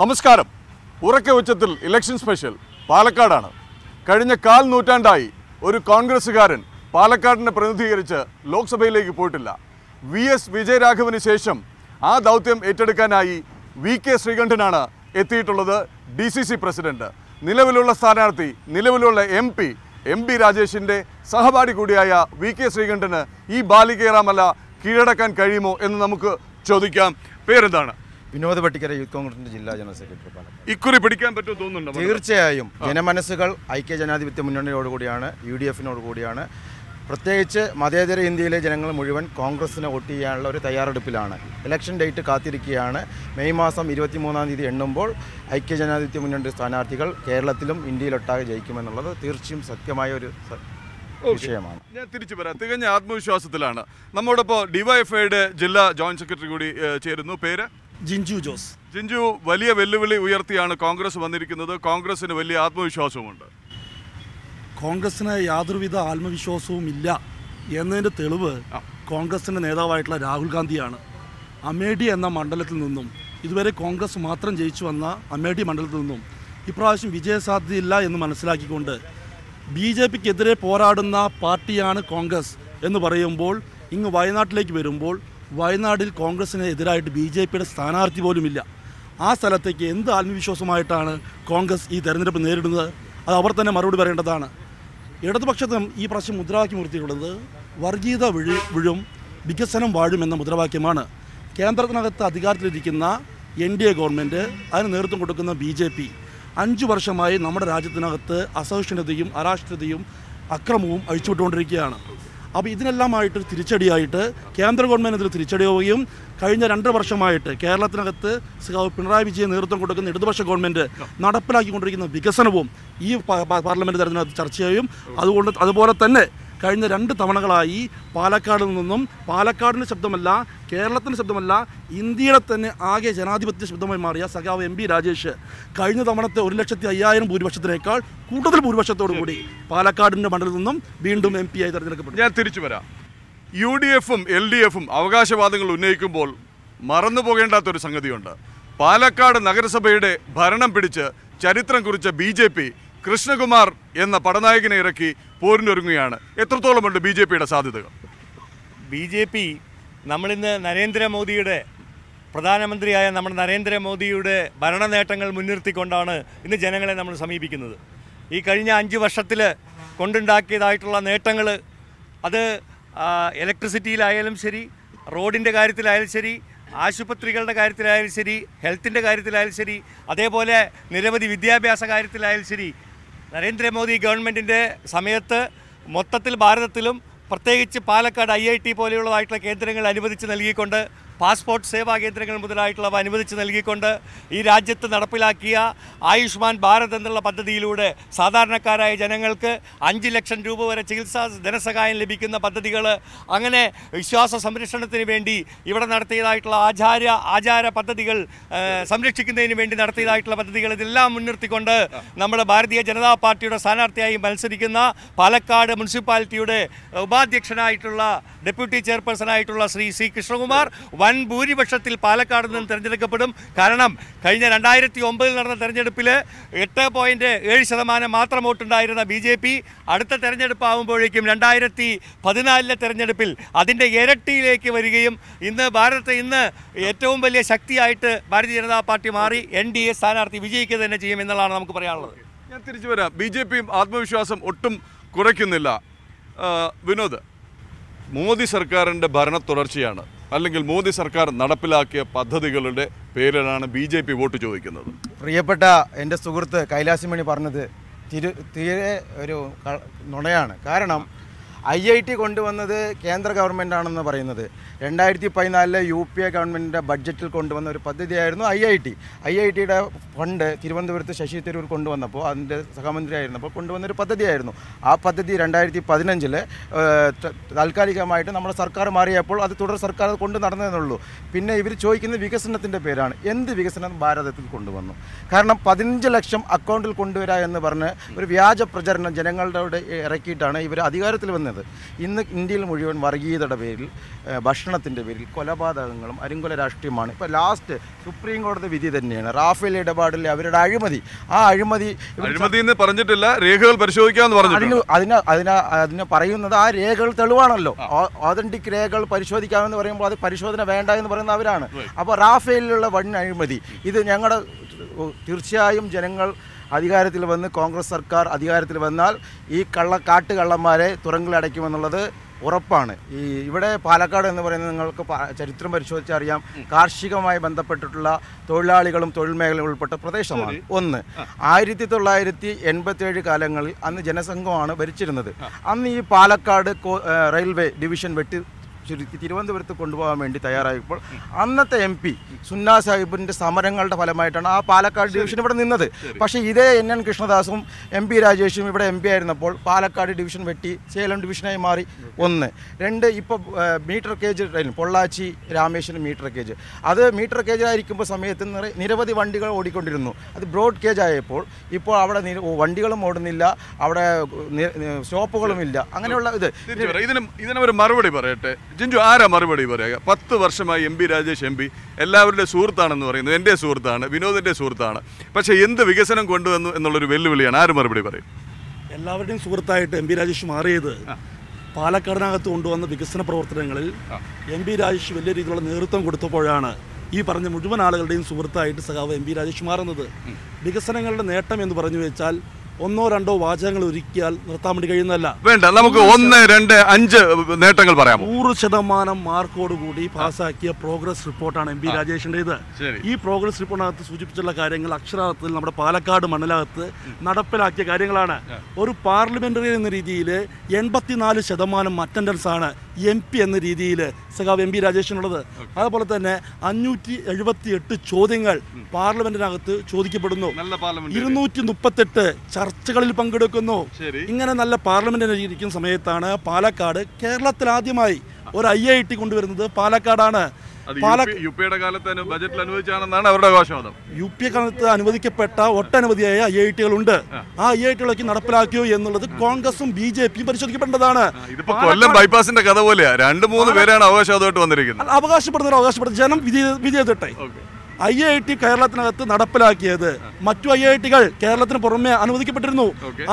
നമസ്കാരം. ഉറക്കെ ഉച്ചത്തിൽ ഇലക്ഷൻ സ്പെഷ്യൽ പാലക്കാടാണ്. കഴിഞ്ഞ കാൽ നൂറ്റാണ്ടായി ഒരു കോൺഗ്രസ്സുകാരൻ പാലക്കാടിനെ പ്രതിനിധീകരിച്ച് ലോക്സഭയിലേക്ക് പോയിട്ടില്ല. വി എസ് വിജയരാഘവന് ശേഷം ആ ദൗത്യം ഏറ്റെടുക്കാനായി വി കെ ശ്രീകണ്ഠനാണ് എത്തിയിട്ടുള്ളത് ഡി സി സി പ്രസിഡന്റ്. നിലവിലുള്ള സ്ഥാനാർത്ഥി നിലവിലുള്ള എം പി എം പി രാജേഷിന്റെ സഹപാഠി കൂടിയായ വി കെ ശ്രീകണ്ഠന് ഈ ബാലികേറാമല കീഴടക്കാൻ കഴിയുമോ എന്ന് നമുക്ക് ചോദിക്കാം. പേരെന്താണ്? വിനോദ് പട്ടിക്കര യൂത്ത് കോൺഗ്രസിന്റെ ജില്ലാ ജനറൽ സെക്രട്ടറി പാലക്കാട്. ഇക്കുറി പിടിക്കാൻ പറ്റുമോ തോന്നുന്നുണ്ടോ? തീർച്ചയായും. ജനമനസ്സുകൾ ഐക്യ ജനാധിപത്യ മുന്നണിയോടുകൂടിയാണ് യു ഡി എഫിനോട് കൂടിയാണ്. പ്രത്യേകിച്ച് മതേതര ഇന്ത്യയിലെ ജനങ്ങൾ മുഴുവൻ കോൺഗ്രസിനെ വോട്ട് ചെയ്യാനുള്ള ഒരു തയ്യാറെടുപ്പിലാണ്. ഇലക്ഷൻ ഡേറ്റ് കാത്തിരിക്കുകയാണ്. മെയ് മാസം ഇരുപത്തിമൂന്നാം തീയതി എണ്ണുമ്പോൾ ഐക്യ ജനാധിപത്യ മുന്നണി സ്ഥാനാർത്ഥികൾ കേരളത്തിലും ഇന്ത്യയിലൊട്ടാകെ ജയിക്കുമെന്നുള്ളത് തീർച്ചയായും സത്യമായ ഒരു വിഷയമാണ്. ഞാൻ തിരിച്ചു വരാം. തികഞ്ഞ ആത്മവിശ്വാസത്തിലാണ്. നമ്മോടൊപ്പം ഡിവൈഎഫ്ഐയുടെ ജില്ലാ ജോയിന്റ് സെക്രട്ടറി കൂടി ചേരുന്നു. പേര്? ജിഞ്ചു ജോസ്. ജിൻജു വലിയ വെല്ലുവിളി ഉയർത്തിയാണ് കോൺഗ്രസ് വന്നിരിക്കുന്നത്. കോൺഗ്രസിന് വലിയ ആത്മവിശ്വാസവുമുണ്ട്. കോൺഗ്രസിന് യാതൊരുവിധ ആത്മവിശ്വാസവും ഇല്ല എന്നതിന്റെ തെളിവ് കോൺഗ്രസിന്റെ നേതാവായിട്ടുള്ള രാഹുൽ ഗാന്ധിയാണ്. അമേഠി എന്ന മണ്ഡലത്തിൽ നിന്നും ഇതുവരെ കോൺഗ്രസ് മാത്രം ജയിച്ചു വന്ന അമേഠി മണ്ഡലത്തിൽ നിന്നും ഇപ്രാവശ്യം വിജയസാധ്യതയില്ല എന്ന് മനസ്സിലാക്കിക്കൊണ്ട് ബി ജെ പിക്കെതിരെ പോരാടുന്ന പാർട്ടിയാണ് കോൺഗ്രസ് എന്ന് പറയുമ്പോൾ ഇങ്ങ് വയനാട്ടിലേക്ക് വരുമ്പോൾ വയനാട്ടിൽ കോൺഗ്രസിന് എതിരായിട്ട് ബി ജെ പിയുടെ സ്ഥാനാർത്ഥി പോലുമില്ല. ആ സ്ഥലത്തേക്ക് എന്ത് ആത്മവിശ്വാസമായിട്ടാണ് കോൺഗ്രസ് ഈ തെരഞ്ഞെടുപ്പ് നേരിടുന്നത്? അത് അവർ തന്നെ മറുപടി പറയേണ്ടതാണ്. ഇടതുപക്ഷത്തും ഈ പ്രാവശ്യം മുദ്രാവാക്യം ഉയർത്തിയിട്ടുള്ളത് വർഗീയത വിഴി വിഴും വികസനം വാഴും എന്ന മുദ്രാവാക്യമാണ്. കേന്ദ്രത്തിനകത്ത് അധികാരത്തിലിരിക്കുന്ന എൻ ഡി എ ഗവൺമെന്റ് അതിന് നേതൃത്വം കൊടുക്കുന്ന ബി ജെ പി. അഞ്ച് വർഷമായി നമ്മുടെ രാജ്യത്തിനകത്ത് അസഹിഷ്ണുതയും അരാഷ്ട്രതയും അക്രമവും അഴിച്ചുവിട്ടുകൊണ്ടിരിക്കുകയാണ്. അപ്പോൾ ഇതിനെല്ലാമായിട്ട് തിരിച്ചടിയായിട്ട് കേന്ദ്ര ഗവൺമെന്റ് തിരിച്ചടിയാവുകയും കഴിഞ്ഞ രണ്ട് വർഷമായിട്ട് കേരളത്തിനകത്ത് പിണറായി വിജയൻ നേതൃത്വം കൊടുക്കുന്ന ഇടതുപക്ഷ ഗവൺമെന്റ് നടപ്പിലാക്കിക്കൊണ്ടിരിക്കുന്ന വികസനവും ഈ പാർലമെന്റ് തെരഞ്ഞെടുപ്പ് ചർച്ചയായും അതുകൊണ്ട് അതുപോലെ തന്നെ കഴിഞ്ഞ രണ്ട് തവണകളായി പാലക്കാട് നിന്നും പാലക്കാടിന്റെ ശബ്ദമല്ല കേരളത്തിന്റെ ശബ്ദമല്ല ഇന്ത്യയുടെ തന്നെ ആകെ ജനാധിപത്യ ശബ്ദമായി മാറിയ സഖാവ് എം പി രാജേഷ്. കഴിഞ്ഞ തവണത്തെ ഒരു ലക്ഷത്തി അയ്യായിരം ഭൂരിപക്ഷത്തിനേക്കാൾ കൂടുതൽ ഭൂരിപക്ഷത്തോടു കൂടി പാലക്കാടിന്റെ മണ്ഡലത്തിൽ നിന്നും വീണ്ടും എം പി ആയി തെരഞ്ഞെടുക്കപ്പെട്ടു ഞാൻ തിരിച്ചു വരാം. യു ഡി എഫും എൽ ഡി എഫും അവകാശവാദങ്ങൾ ഉന്നയിക്കുമ്പോൾ മറന്നു പോകേണ്ടാത്തൊരു സംഗതിയുണ്ട്. പാലക്കാട് നഗരസഭയുടെ ഭരണം പിടിച്ച് ചരിത്രം കുറിച്ച ബി കൃഷ്ണകുമാർ എന്ന പടനായകനെ ഇറക്കി പോരിനൊരുങ്ങുകയാണ്. എത്രത്തോളമുണ്ട് ബി ജെ പിയുടെ സാധ്യതകൾ? ബി ജെ പി നമ്മളിന്ന് നരേന്ദ്രമോദിയുടെ പ്രധാനമന്ത്രിയായ നമ്മുടെ നരേന്ദ്രമോദിയുടെ ഭരണ നേട്ടങ്ങൾ മുൻനിർത്തിക്കൊണ്ടാണ് ഇന്ന് ജനങ്ങളെ നമ്മൾ സമീപിക്കുന്നത്. ഈ കഴിഞ്ഞ അഞ്ച് വർഷത്തിൽ കൊണ്ടുണ്ടാക്കിയതായിട്ടുള്ള നേട്ടങ്ങൾ അത് ഇലക്ട്രിസിറ്റിയിലായാലും ശരി റോഡിന്റെ കാര്യത്തിലായാലും ശരി ആശുപത്രികളുടെ കാര്യത്തിലായാലും ശരി ഹെൽത്തിന്റെ കാര്യത്തിലായാലും ശരി അതേപോലെ നിരവധി വിദ്യാഭ്യാസ കാര്യത്തിലായാലും ശരി നരേന്ദ്രമോദി ഗവൺമെന്റിന്റെ സമയത്ത് മൊത്തത്തിൽ ഭാരതത്തിലും പ്രത്യേകിച്ച് പാലക്കാട് ഐ ഐ ടി പോലെയുള്ളതായിട്ടുള്ള കേന്ദ്രങ്ങൾ അനുവദിച്ച് നൽകിക്കൊണ്ട് പാസ്പോർട്ട് സേവാ കേന്ദ്രങ്ങൾ മുതലായിട്ടുള്ളവ അനുവദിച്ച് നൽകിക്കൊണ്ട് ഈ രാജ്യത്ത് നടപ്പിലാക്കിയ ആയുഷ്മാൻ ഭാരത് എന്നുള്ള പദ്ധതിയിലൂടെ സാധാരണക്കാരായ ജനങ്ങൾക്ക് അഞ്ച് ലക്ഷം രൂപ വരെ ചികിത്സാ ധനസഹായം ലഭിക്കുന്ന പദ്ധതികൾ അങ്ങനെ വിശ്വാസ സംരക്ഷണത്തിന് വേണ്ടി ഇവിടെ നടത്തിയതായിട്ടുള്ള ആചാര ആചാര പദ്ധതികൾ സംരക്ഷിക്കുന്നതിന് വേണ്ടി നടത്തിയതായിട്ടുള്ള പദ്ധതികൾ ഇതെല്ലാം മുൻനിർത്തിക്കൊണ്ട് നമ്മുടെ ഭാരതീയ ജനതാ പാർട്ടിയുടെ സ്ഥാനാർത്ഥിയായി മത്സരിക്കുന്ന പാലക്കാട് മുനിസിപ്പാലിറ്റിയുടെ ഉപാധ്യക്ഷനായിട്ടുള്ള ഡെപ്യൂട്ടി ചെയർപേഴ്സണായിട്ടുള്ള ശ്രീ സി കൃഷ്ണകുമാർ വൻ ഭൂരിപക്ഷത്തിൽ പാലക്കാട് നിന്ന് തിരഞ്ഞെടുക്കപ്പെടും. കാരണം കഴിഞ്ഞ രണ്ടായിരത്തി ഒമ്പതിൽ നടന്ന തെരഞ്ഞെടുപ്പിൽ എട്ട് പോയിന്റ് ഏഴ് ശതമാനം മാത്രം വോട്ടുണ്ടായിരുന്ന ബി ജെ പി അടുത്ത തെരഞ്ഞെടുപ്പ് ആകുമ്പോഴേക്കും രണ്ടായിരത്തി പതിനാലിലെ തെരഞ്ഞെടുപ്പിൽ അതിന്റെ ഇരട്ടിയിലേക്ക് വരികയും ഇന്ന് ഭാരതത്തെ ഇന്ന് ഏറ്റവും വലിയ ശക്തിയായിട്ട് ഭാരതീയ ജനതാ പാർട്ടി മാറി എൻ ഡി എ സ്ഥാനാർത്ഥി വിജയിക്കുക തന്നെ ചെയ്യും എന്നുള്ളതാണ് നമുക്ക് പറയാനുള്ളത്. ഞാൻ തിരിച്ചു വരാം. ബി ജെ പിയും ആത്മവിശ്വാസം ഒട്ടും കുറയ്ക്കുന്നില്ല. വിനോദ് മോദി സർക്കാരിന്റെ ഭരണ തുടർച്ചയാണ്. അല്ലെങ്കിൽ മോദി സർക്കാർ നടപ്പിലാക്കിയ പദ്ധതികളുടെ പേരിലാണ് ബി ജെ പി വോട്ട് ചോദിക്കുന്നത്. പ്രിയപ്പെട്ട എന്റെ സുഹൃത്ത് കൈലാസിമണി പറഞ്ഞത് തിരു തീരെ ഒരു നുണയാണ്. കാരണം ഐ ഐ ടി കൊണ്ടുവന്നത് കേന്ദ്ര ഗവൺമെന്റ് ആണെന്ന് പറയുന്നത്. രണ്ടായിരത്തി പതിനാലിലെ യു പി എ ഗവൺമെന്റിന്റെ ബഡ്ജറ്റിൽ കൊണ്ടുവന്ന ഒരു പദ്ധതിയായിരുന്നു I I T. I I ടിയുടെ ഫണ്ട് തിരുവനന്തപുരത്ത് ശശി തരൂർ കൊണ്ടുവന്നപ്പോൾ അതിന്റെ സഹമന്ത്രി ആയിരുന്നപ്പോൾ കൊണ്ടുവന്ന ഒരു പദ്ധതിയായിരുന്നു. ആ പദ്ധതി രണ്ടായിരത്തി പതിനഞ്ചിൽ താൽക്കാലികമായിട്ട് നമ്മുടെ സർക്കാർ മാറിയപ്പോൾ അത് തുടർ സർക്കാർ കൊണ്ട് നടന്നതെന്നുള്ളൂ. പിന്നെ ഇവർ ചോദിക്കുന്നത് വികസനത്തിന്റെ പേരാണ്. എന്ത് വികസനം ഭാരതത്തിൽ കൊണ്ടുവന്നു? കാരണം പതിനഞ്ച് ലക്ഷം അക്കൗണ്ടിൽ കൊണ്ടുവരിക എന്ന് പറഞ്ഞ് ഒരു വ്യാജ പ്രചരണം ജനങ്ങളുടെ ഇറക്കിയിട്ടാണ് ഇവർ അധികാരത്തിൽ വന്നത്. പറഞ്ഞത് ഇന്ന് ഇന്ത്യയിൽ മുഴുവൻ വർഗീയതയുടെ പേരിൽ ഭക്ഷണത്തിന്റെ പേരിൽ കൊലപാതകങ്ങളും അരിങ്കൊല രാഷ്ട്രീയമാണ്. ഇപ്പോൾ ലാസ്റ്റ് സുപ്രീം കോടതി വിധി തന്നെയാണ്. റാഫേൽ ഇടപാടിലെ അവരുടെ അഴിമതി. ആ അഴിമതി അഴിമതി എന്ന് പറഞ്ഞിട്ടില്ല രേഖകൾ പരിശോധിക്കാമെന്ന് പറഞ്ഞു അതിന് അതിന് അതിന് അതിന് പറയുന്നത് ആ രേഖകൾ തെളിവാണല്ലോ. ഓതന്റിക് രേഖകൾ പരിശോധിക്കാമെന്ന് പറയുമ്പോൾ അത് പരിശോധന വേണ്ട എന്ന് പറയുന്ന അവരാണ്. അപ്പോൾ റാഫേലിലുള്ള വൺ അഴിമതി. ഇത് ഞങ്ങളുടെ തീർച്ചയായും ജനങ്ങൾ അധികാരത്തിൽ വന്ന് കോൺഗ്രസ് സർക്കാർ അധികാരത്തിൽ വന്നാൽ ഈ കള്ള കാട്ടുകള്ളന്മാരെ തുറങ്കിലടയ്ക്കുമെന്നുള്ളത് ഉറപ്പാണ്. ഈ ഇവിടെ പാലക്കാട് എന്ന് പറയുന്നത് നിങ്ങൾക്ക് ചരിത്രം പരിശോധിച്ചറിയാം കാർഷികമായി ബന്ധപ്പെട്ടിട്ടുള്ള തൊഴിലാളികളും തൊഴിൽ മേഖലയും ഉൾപ്പെട്ട പ്രദേശമാണ്. ഒന്ന് ആയിരത്തി തൊള്ളായിരത്തി എൺപത്തിയേഴ് കാലങ്ങളിൽ അന്ന് ജനസംഘമാണ് ഭരിച്ചിരുന്നത്. അന്ന് ഈ പാലക്കാട് റെയിൽവേ ഡിവിഷൻ വെട്ടി ചുരുക്കി തിരുവനന്തപുരത്ത് കൊണ്ടുപോകാൻ വേണ്ടി തയ്യാറായപ്പോൾ അന്നത്തെ എം പി സുന്നാ സാഹിബിന്റെ സമരങ്ങളുടെ ഫലമായിട്ടാണ് ആ പാലക്കാട് ഡിവിഷൻ ഇവിടെ നിന്നത്. പക്ഷേ ഇതേ എൻ എൻ കൃഷ്ണദാസും എം പി രാജേഷും ഇവിടെ എം പി ആയിരുന്നപ്പോൾ പാലക്കാട് ഡിവിഷൻ വെട്ടി സേലം ഡിവിഷനായി മാറി ഒന്ന്. രണ്ട് ഇപ്പോൾ metre gauge train Pollachi Rameswaram metre gauge. അത് മീറ്റർ കേജ് ആയിരിക്കുമ്പോൾ സമയത്ത് നിരവധി വണ്ടികൾ ഓടിക്കൊണ്ടിരുന്നു. അത് ബ്രോഡ് കേജ് ആയപ്പോൾ ഇപ്പോൾ അവിടെ വണ്ടികളും ഓടുന്നില്ല അവിടെ ഷോപ്പുകളും ഇല്ല സ്റ്റോപ്പുകളുമില്ല. അങ്ങനെയുള്ള ഇത്. ഇതിനൊരു മറുപടി പറയട്ടെ. ജിഞ്ചു ആരാ മറുപടി പറയുക പത്ത് വർഷമായി M P Rajesh M P. എല്ലാവരുടെ സുഹൃത്താണെന്ന് പറയുന്നു. എന്റെ സുഹൃത്താണ് വിനോദിന്റെ സുഹൃത്താണ്. പക്ഷേ എന്ത് വികസനം കൊണ്ടുവന്നു എന്നുള്ളൊരു വെല്ലുവിളിയാണ്. ആര് മറുപടി പറയും? എല്ലാവരുടെയും സുഹൃത്തായിട്ട് എം പി രാജേഷ് മാറിയത് പാലക്കാടിനകത്ത് കൊണ്ടുവന്ന വികസന പ്രവർത്തനങ്ങളിൽ എം പി രാജേഷ് വലിയ രീതിയിലുള്ള നേതൃത്വം കൊടുത്തപ്പോഴാണ് ഈ പറഞ്ഞ മുഴുവൻ ആളുകളുടെയും സുഹൃത്തായിട്ട് സഖാവ് എം പി രാജേഷ് മാറുന്നത്. വികസനങ്ങളുടെ നേട്ടം എന്ന് പറഞ്ഞു വെച്ചാൽ ഒന്നോ രണ്ടോ വാചകങ്ങൾ ഒരുക്കിയാൽ നിർത്താൻ വേണ്ടി കഴിയുന്നതല്ല. വേണ്ട നമുക്ക് ഒന്ന് രണ്ട് അഞ്ച് നേട്ടങ്ങൾ പറയാം നൂറ് ശതമാനം മാർക്കോട് കൂടി പാസ്സാക്കിയ പ്രോഗ്രസ് റിപ്പോർട്ടാണ് എം പി രാജേഷിന്റേത് ഈ പ്രോഗ്രസ് റിപ്പോർട്ടിനകത്ത് സൂചിപ്പിച്ചുള്ള കാര്യങ്ങൾ അക്ഷരാർത്ഥത്തിൽ നമ്മുടെ പാലക്കാട് മണ്ണിനകത്ത് നടപ്പിലാക്കിയ കാര്യങ്ങളാണ്. ഒരു പാർലമെന്ററി എന്ന രീതിയിൽ എൺപത്തിനാല് ശതമാനം അറ്റൻഡൻസ് ആണ് എം പി എന്ന രീതിയിൽ സഖാവ് എം പി രാജേഷിനുള്ളത്. അതുപോലെ തന്നെ അഞ്ഞൂറ്റി എഴുപത്തി എട്ട് ചോദ്യങ്ങൾ പാർലമെന്റിനകത്ത് ചോദിക്കപ്പെടുന്നു. ഇരുന്നൂറ്റി മുപ്പത്തെട്ട് ചർച്ചകളിൽ പങ്കെടുക്കുന്നു. ഇങ്ങനെ നല്ല പാർലമെന്റ് ഇരിക്കുന്ന സമയത്താണ് പാലക്കാട് കേരളത്തിൽ ആദ്യമായി ഒരു ഐ ഐ ടി കൊണ്ടുവരുന്നത് പാലക്കാടാണ്. കാലത്ത് ബജറ്റിൽ അനുവദിച്ചാണെന്നാണ് അവരുടെ അവകാശവാദം യു പി കാലത്ത് അനുവദിക്കപ്പെട്ട ഒട്ടനവധിയായ ഐ ഐ ഉണ്ട് ആ. ഐ ഐ ടികളൊക്കെ നടപ്പിലാക്കിയോ എന്നുള്ളത് കോൺഗ്രസും ബി ജെ പിയും പരിശോധിക്കപ്പെടേണ്ടതാണ് ഇതിപ്പോ കൊല്ലം ബൈപ്പാസിന്റെ കഥ പോലെയാ. രണ്ട് മൂന്ന് പേരാണ് അവകാശവാദമായിട്ട് വന്നിരിക്കുന്നത്. അവകാശപ്പെടുന്നവർ അവകാശപ്പെടുന്നത്. ജനം വിധി വിധി ചെയ്തിട്ടെ ഐ ഐ ടി കേരളത്തിനകത്ത് നടപ്പിലാക്കിയത് മറ്റു ഐ ഐ ടികൾ കേരളത്തിന് പുറമെ അനുവദിക്കപ്പെട്ടിരുന്നു.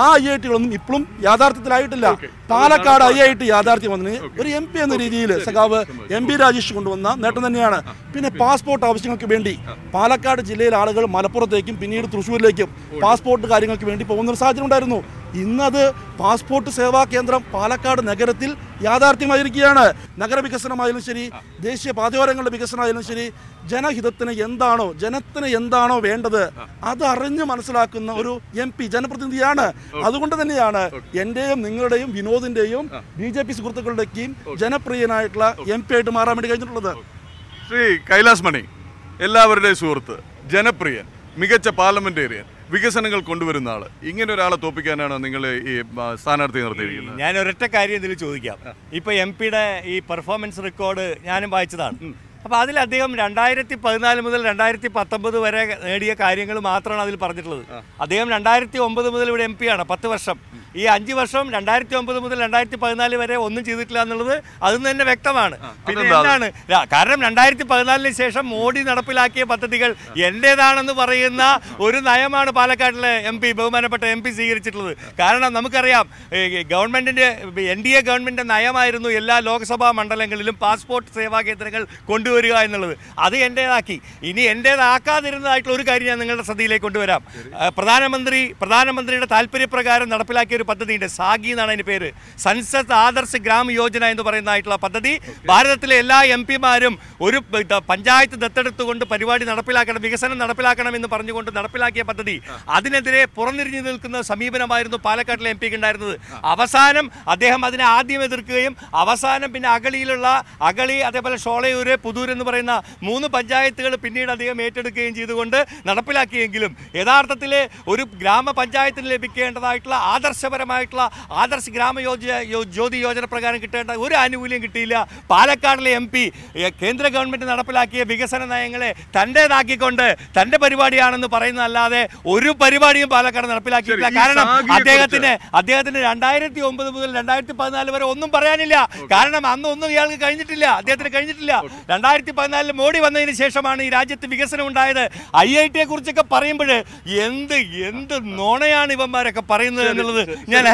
ആ ഐ ഐ ടികളൊന്നും ഇപ്പോഴും യാഥാർത്ഥ്യത്തിലായിട്ടില്ല പാലക്കാട് ഐ ഐ ടി യാഥാർത്ഥ്യം വന്നതിന് ഒരു എം പി എന്ന രീതിയിൽ സഖാവ് എം പി രാജേഷ് കൊണ്ടുവന്ന നേട്ടം തന്നെയാണ്. പിന്നെ പാസ്പോർട്ട് ആവശ്യങ്ങൾക്ക് വേണ്ടി പാലക്കാട് ജില്ലയിലെ ആളുകൾ മലപ്പുറത്തേക്കും പിന്നീട് തൃശ്ശൂരിലേക്കും പാസ്പോർട്ട് കാര്യങ്ങൾക്ക് വേണ്ടി പോകുന്ന ഒരു സാഹചര്യം ഉണ്ടായിരുന്നു. ഇന്നത് പാസ്പോർട്ട് സേവാ കേന്ദ്രം പാലക്കാട് നഗരത്തിൽ യാഥാർത്ഥ്യമായിരിക്കുകയാണ്. നഗരവികസനമായാലും ശരി ദേശീയ പാതയോരങ്ങളുടെ വികസനമായാലും ശരി ജനഹിതത്തിന് എന്താണോ ജനത്തിന് എന്താണോ വേണ്ടത് അത് അറിഞ്ഞ് മനസ്സിലാക്കുന്ന ഒരു എം പി ജനപ്രതിനിധിയാണ്. അതുകൊണ്ട് തന്നെയാണ് എന്റെയും നിങ്ങളുടെയും വിനോദിന്റെയും ബി ജെ പി സുഹൃത്തുക്കളുടെയും ജനപ്രിയനായിട്ടുള്ള എം പി ആയിട്ട് മാറാൻ വേണ്ടി കഴിഞ്ഞിട്ടുള്ളത്. ശ്രീ കൈലാസ് മണി എല്ലാവരുടെയും സുഹൃത്ത് ജനപ്രിയൻ മികച്ച പാർലമെന്റേറിയൻ വികസനങ്ങൾ കൊണ്ടുവരുന്ന ആൾ. ഇങ്ങനെ ഒരാളെ തോപ്പിക്കാനാണ് നിങ്ങൾ ഈ സ്ഥാനാർത്ഥി നിർത്തിയിരിക്കുന്നത്? ഞാൻ ഒരൊറ്റ കാര്യം ഇതിൽ ചോദിക്കാം. ഇപ്പൊ എം പിയുടെ ഈ പെർഫോമൻസ് റെക്കോർഡ് ഞാനും വായിച്ചതാണ്. അപ്പൊ അതിൽ അദ്ദേഹം രണ്ടായിരത്തി പതിനാല് മുതൽ രണ്ടായിരത്തി പത്തൊമ്പത് വരെ നേടിയ കാര്യങ്ങൾ മാത്രമാണ് അതിൽ പറഞ്ഞിട്ടുള്ളത്. അദ്ദേഹം രണ്ടായിരത്തി ഒമ്പത് മുതൽ ഇവിടെ എം പി ആണ് പത്ത് വർഷം. ഈ അഞ്ച് വർഷം രണ്ടായിരത്തി ഒമ്പത് മുതൽ രണ്ടായിരത്തി പതിനാല് വരെ ഒന്നും ചെയ്തിട്ടില്ല എന്നുള്ളത് അതിൽ തന്നെ വ്യക്തമാണ്. പിന്നെ എന്താണ്? കാരണം രണ്ടായിരത്തി പതിനാലിന് ശേഷം മോഡി നടപ്പിലാക്കിയ പദ്ധതികൾ എന്റെതാണെന്ന് പറയുന്ന ഒരു നയമാണ് പാലക്കാട്ടിലെ എം പി ബഹുമാനപ്പെട്ട എം പി സ്വീകരിച്ചിട്ടുള്ളത്. കാരണം നമുക്കറിയാം ഗവൺമെന്റിന്റെ ഗവൺമെന്റിന്റെ എൻ ഡി എ ഗവൺമെന്റിന്റെ നയമായിരുന്നു എല്ലാ ലോക്സഭാ മണ്ഡലങ്ങളിലും പാസ്പോർട്ട് സേവാ കേന്ദ്രങ്ങൾ കൊണ്ടുവരിക എന്നുള്ളത്. അത് എന്റേതാക്കി. ഇനി എന്റേതാക്കാതിരുന്നതായിട്ടുള്ള ഒരു കാര്യം ഞാൻ നിങ്ങളുടെ ശ്രദ്ധയിലേക്ക് കൊണ്ടുവരാം. പ്രധാനമന്ത്രി പ്രധാനമന്ത്രിയുടെ താല്പര്യപ്രകാരം നടപ്പിലാക്കിയ ഒരു പദ്ധതിയുണ്ട് സാഗി എന്നാണ് അതിന്റെ പേര്. സൻസദ് ആദർശ് ഗ്രാമ യോജന എന്ന് പറയുന്നതായിട്ടുള്ള പദ്ധതി. ഭാരതത്തിലെ എല്ലാ എം പിമാരും ഒരു പഞ്ചായത്ത് ദത്തെടുത്തുകൊണ്ട് പരിപാടി നടപ്പിലാക്കണം വികസനം നടപ്പിലാക്കണം എന്ന് പറഞ്ഞുകൊണ്ട് നടപ്പിലാക്കിയ പദ്ധതി. അതിനെതിരെ പുറന്നിരിഞ്ഞു നിൽക്കുന്ന സമീപനമായിരുന്നു പാലക്കാട്ടിലെ എം പിക്ക് ഉണ്ടായിരുന്നത്. അവസാനം അദ്ദേഹം അതിനെ ആദ്യം എതിർക്കുകയും അവസാനം പിന്നെ അകളിയിലുള്ള അകളി അതേപോലെ ഷോളയൂര് പുതൂർ എന്ന് പറയുന്ന മൂന്ന് പഞ്ചായത്തുകൾ പിന്നീട് അദ്ദേഹം ഏറ്റെടുക്കുകയും ചെയ്തുകൊണ്ട് നടപ്പിലാക്കിയെങ്കിലും യഥാർത്ഥത്തിൽ ഒരു ഗ്രാമപഞ്ചായത്തിന് ലഭിക്കേണ്ടതായിട്ടുള്ള ആദർശ ആദർശപരമായിട്ടുള്ള ആദർശ ഗ്രാമ യോജന യോ- ജ്യോതി യോജന പ്രകാരം കിട്ടേണ്ട ഒരു ആനുകൂല്യം കിട്ടിയില്ല. പാലക്കാടിലെ എം പി കേന്ദ്ര ഗവൺമെന്റ് നടപ്പിലാക്കിയ വികസന നയങ്ങളെ തന്റേതാക്കിക്കൊണ്ട് തന്റെ പരിപാടിയാണെന്ന് പറയുന്നതല്ലാതെ ഒരു പരിപാടിയും പാലക്കാട് നടപ്പിലാക്കിയിട്ടില്ല. കാരണം അദ്ദേഹത്തിന് അദ്ദേഹത്തിന് രണ്ടായിരത്തി ഒമ്പത് മുതൽ രണ്ടായിരത്തി പതിനാല് വരെ ഒന്നും പറയാനില്ല. കാരണം അന്ന് ഒന്നും ഇയാൾക്ക് കഴിഞ്ഞിട്ടില്ല. അദ്ദേഹത്തിന് കഴിഞ്ഞിട്ടില്ല. രണ്ടായിരത്തി പതിനാലിൽ മോഡി വന്നതിന് ശേഷമാണ് ഈ രാജ്യത്ത് വികസനം ഉണ്ടായത്. ഐ ഐ ടിയെ കുറിച്ചൊക്കെ പറയുമ്പോൾ എന്ത് എന്ത് നുണയാണ് ഇവന്മാരൊക്കെ പറയുന്നത് എന്നുള്ളത് ഞാൻ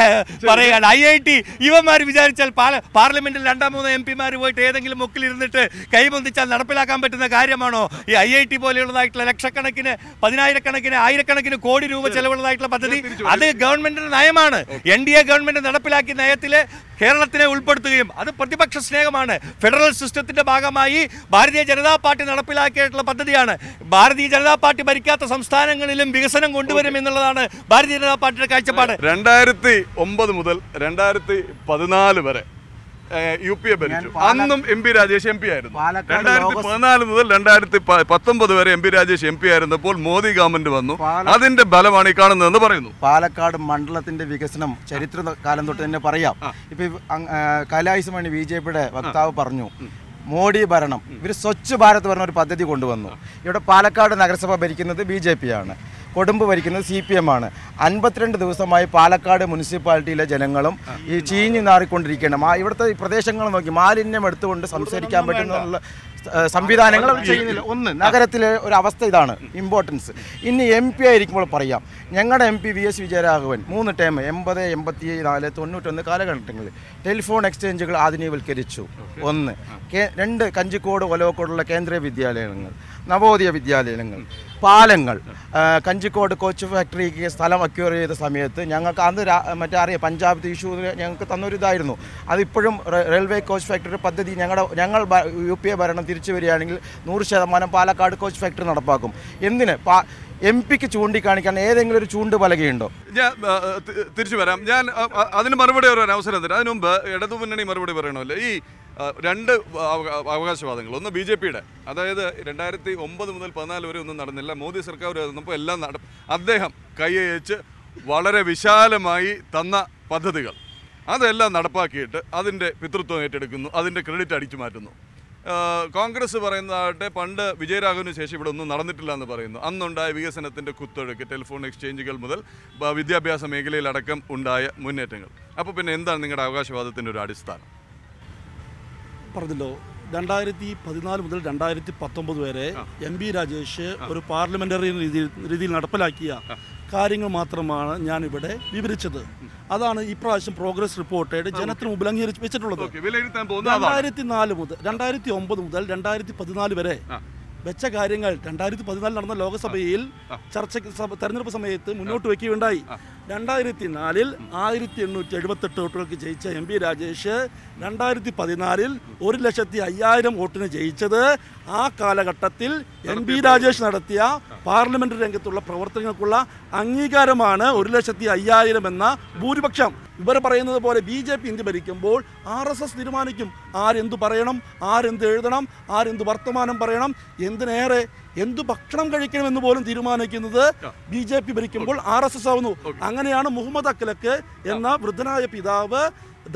പറയുകയാണ് ഐ ഐ ടി ഇവന്മാർ വിചാരിച്ചാൽ പാർലമെന്റിൽ രണ്ടാം മൂന്ന് എം പിമാർ പോയിട്ട് ഏതെങ്കിലും മുക്കിലിരുന്നിട്ട് കൈബന്ധിച്ചാൽ നടപ്പിലാക്കാൻ പറ്റുന്ന കാര്യമാണോ? ഈ ഐ ഐ ടി പോലെയുള്ളതായിട്ടുള്ള ലക്ഷക്കണക്കിന് പതിനായിരക്കണക്കിന് ആയിരക്കണക്കിന് കോടി രൂപ ചെലവുള്ളതായിട്ടുള്ള പദ്ധതി അത് ഗവൺമെന്റിന്റെ നയമാണ്. എൻ ഡി എ ഗവൺമെന്റ് നടപ്പിലാക്കി നയത്തിലെ കേരളത്തിനെ ഉൾപ്പെടുത്തുകയും അത് പ്രതിപക്ഷ സ്നേഹമാണ്. ഫെഡറൽ സിസ്റ്റത്തിന്റെ ഭാഗമായി ഭാരതീയ ജനതാ പാർട്ടി നടപ്പിലാക്കിയിട്ടുള്ള പദ്ധതിയാണ്. ഭാരതീയ ജനതാ പാർട്ടി ഭരിക്കാത്ത സംസ്ഥാനങ്ങളിലും വികസനം കൊണ്ടുവരും എന്നുള്ളതാണ് ഭാരതീയ ജനതാ പാർട്ടിയുടെ കാഴ്ചപ്പാട്. രണ്ടായിരത്തി ഒമ്പത് മുതൽ രണ്ടായിരത്തി പതിനാല് വരെ യു പി എ ഭരിച്ചു. അന്നും M P Rajesh M P ആയിരുന്നു. രണ്ടായിരത്തി പതിനാല് മുതൽ രണ്ടായിരത്തി പത്തൊമ്പത് വരെ M P Rajesh M P ആയിരുന്നപ്പോൾ മോദി ഗവൺമെന്റ് വന്നു. അതിന്റെ ബലമാണ് ഈ കാണുന്നതെന്ന് പറയുന്നു. പാലക്കാട് മണ്ഡലത്തിന്റെ വികസനം ചരിത്ര കാലം തൊട്ട് തന്നെ പറയാം. ഇപ്പൊ ഇവ- അങ്- ആ, മണി ബി ജെ പിയുടെ വക്താവ് പറഞ്ഞു. മോഡി ഭരണം. ഇവർ സ്വച്ഛ് ഭാരത് പറഞ്ഞ ഒരു പദ്ധതി കൊണ്ടുവന്നു. ഇവിടെ പാലക്കാട് നഗരസഭ ഭരിക്കുന്നത് ബി ജെ കൊടുമ്പ് ഭരിക്കുന്നത് സി പി എം ആണ്. അൻപത്തിരണ്ട് ദിവസമായി പാലക്കാട് മുനിസിപ്പാലിറ്റിയിലെ ജനങ്ങളും ഈ ചീഞ്ഞു നാറിക്കൊണ്ടിരിക്കുകയാണ്. മാ- ഇവിടുത്തെ പ്രദേശങ്ങൾ നോക്കി മാലിന്യം എടുത്തുകൊണ്ട് സംസാരിക്കാൻ പറ്റുന്ന സംവിധാനങ്ങൾ അവർ ചെയ്യുന്നില്ല. ഒന്ന് നഗരത്തിലെ ഒരു അവസ്ഥ ഇതാണ് ഇമ്പോർട്ടൻസ് ഇനി എം പി ആയിരിക്കുമ്പോൾ പറയാം. ഞങ്ങളുടെ M P V S Vijayaraghavan മൂന്ന് ടൈം എൺപത് എൺപത്തി നാല് തൊണ്ണൂറ്റൊന്ന് കാലഘട്ടങ്ങളിൽ ടെലിഫോൺ എക്സ്ചേഞ്ചുകൾ ആധുനികവൽക്കരിച്ചു. ഒന്ന് രണ്ട് കഞ്ചിക്കോട് ഒലവക്കോടുള്ള കേന്ദ്രീയ വിദ്യാലയങ്ങൾ. നവോദയ വിദ്യാലയങ്ങൾ പാലങ്ങൾ കഞ്ചിക്കോട് കോച്ച് ഫാക്ടറിക്ക് സ്ഥലം അക്യൂർ ചെയ്ത സമയത്ത് ഞങ്ങൾക്ക് അന്ന് മറ്റേ അറിയാം പഞ്ചാബ് ഇഷ്യൂ ഞങ്ങൾക്ക് തന്നൊരു ഇതായിരുന്നു അതിപ്പോഴും റെയിൽവേ കോച്ച് ഫാക്ടറി പദ്ധതി ഞങ്ങളുടെ ഞങ്ങൾ യു പി എ ഭരണം തിരിച്ചു വരികയാണെങ്കിൽ നൂറ് ശതമാനം പാലക്കാട് കോച്ച് ഫാക്ടറി നടപ്പാക്കും. എന്തിന്? പാ എം പിക്ക് ചൂണ്ടിക്കാണിക്കാൻ ഏതെങ്കിലും ഒരു ചൂണ്ട് പലകയുണ്ടോ? ഞാൻ തിരിച്ചു വരാം. ഞാൻ അതിന് മറുപടി പറയാൻ അവസരം തരാം. അതിനുമുമ്പ് ഇടതുമുന്നണി മറുപടി പറയണമല്ലോ. ഈ രണ്ട് അവകാശവാദങ്ങൾ. ഒന്ന് ബി ജെ പിയുടെ. അതായത് രണ്ടായിരത്തി ഒമ്പത് മുതൽ പതിനാല് വരെ ഒന്നും നടന്നില്ല. മോദി സർക്കാർ വന്നപ്പോൾ എല്ലാം നട അദ്ദേഹം കൈയച്ച് വളരെ വിശാലമായി തന്ന പദ്ധതികൾ. അതെല്ലാം നടപ്പാക്കിയിട്ട് അതിന്റെ പിതൃത്വം ഏറ്റെടുക്കുന്നു. അതിന്റെ ക്രെഡിറ്റ് അടിച്ചു മാറ്റുന്നു. കോൺഗ്രസ് പറയുന്നതാകട്ടെ പണ്ട് വിജയരാഘവന് ശേഷം ഇവിടെ ഒന്നും നടന്നിട്ടില്ല എന്ന് പറയുന്നു. അന്നുണ്ടായ വികസനത്തിന്റെ കുത്തൊഴുക്ക് ടെലിഫോൺ എക്സ്ചേഞ്ചുകൾ മുതൽ വിദ്യാഭ്യാസ മേഖലയിലടക്കം ഉണ്ടായ മുന്നേറ്റങ്ങൾ. അപ്പോൾ പിന്നെ എന്താണ് നിങ്ങളുടെ അവകാശവാദത്തിന്റെ ഒരു അടിസ്ഥാനം? പറഞ്ഞല്ലോ രണ്ടായിരത്തി പതിനാല് മുതൽ രണ്ടായിരത്തി പത്തൊമ്പത് വരെ എം ബി രാജേഷ് ഒരു പാർലമെന്ററി രീതിയിൽ രീതിയിൽ നടപ്പിലാക്കിയ കാര്യങ്ങൾ മാത്രമാണ് ഞാൻ ഇവിടെ വിവരിച്ചത് അതാണ് ഈ പ്രാവശ്യം പ്രോഗ്രസ് റിപ്പോർട്ടായിട്ട് ജനത്തിന് മുമ്പിൽ അംഗീകരിച്ച് വെച്ചിട്ടുള്ളത്. രണ്ടായിരത്തി നാല് മുതൽ രണ്ടായിരത്തി ഒമ്പത് മുതൽ രണ്ടായിരത്തി പതിനാല് വരെ വെച്ച കാര്യങ്ങൾ രണ്ടായിരത്തി പതിനാലിൽ നടന്ന ലോകസഭയിൽ ചർച്ച തെരഞ്ഞെടുപ്പ് സമയത്ത് മുന്നോട്ട് വയ്ക്കുകയുണ്ടായി രണ്ടായിരത്തി നാലിൽ ആയിരത്തി എണ്ണൂറ്റി എഴുപത്തെട്ട് വോട്ടുകൾക്ക് ജയിച്ച എം പി രാജേഷ് രണ്ടായിരത്തി പതിനാലിൽ ഒരു ലക്ഷത്തി അയ്യായിരം വോട്ടിന് ജയിച്ചത് ആ കാലഘട്ടത്തിൽ എം പി രാജേഷ് നടത്തിയ പാർലമെന്റ് രംഗത്തുള്ള പ്രവർത്തനങ്ങൾക്കുള്ള അംഗീകാരമാണ് ഒരു ലക്ഷത്തി അയ്യായിരം എന്ന ഭൂരിപക്ഷം. ഇവർ പറയുന്നത് പോലെ ബി ജെ പി ഇന്ത്യ ഭരിക്കുമ്പോൾ ആർ എസ് എസ് തീരുമാനിക്കും. ആരെന്തു പറയണം ആരെന്ത് എഴുതണം ആരെന്ത് വർത്തമാനം പറയണം എന്തിനേറെ എന്തു ഭക്ഷണം കഴിക്കണമെന്ന് പോലും തീരുമാനിക്കുന്നത് ബി ജെ പി ഭരിക്കുമ്പോൾ ആർ എസ് എസ് ആവുന്നു. അങ്ങനെയാണ് മുഹമ്മദ് അക്കലക്ക് എന്ന വൃദ്ധനായ പിതാവ്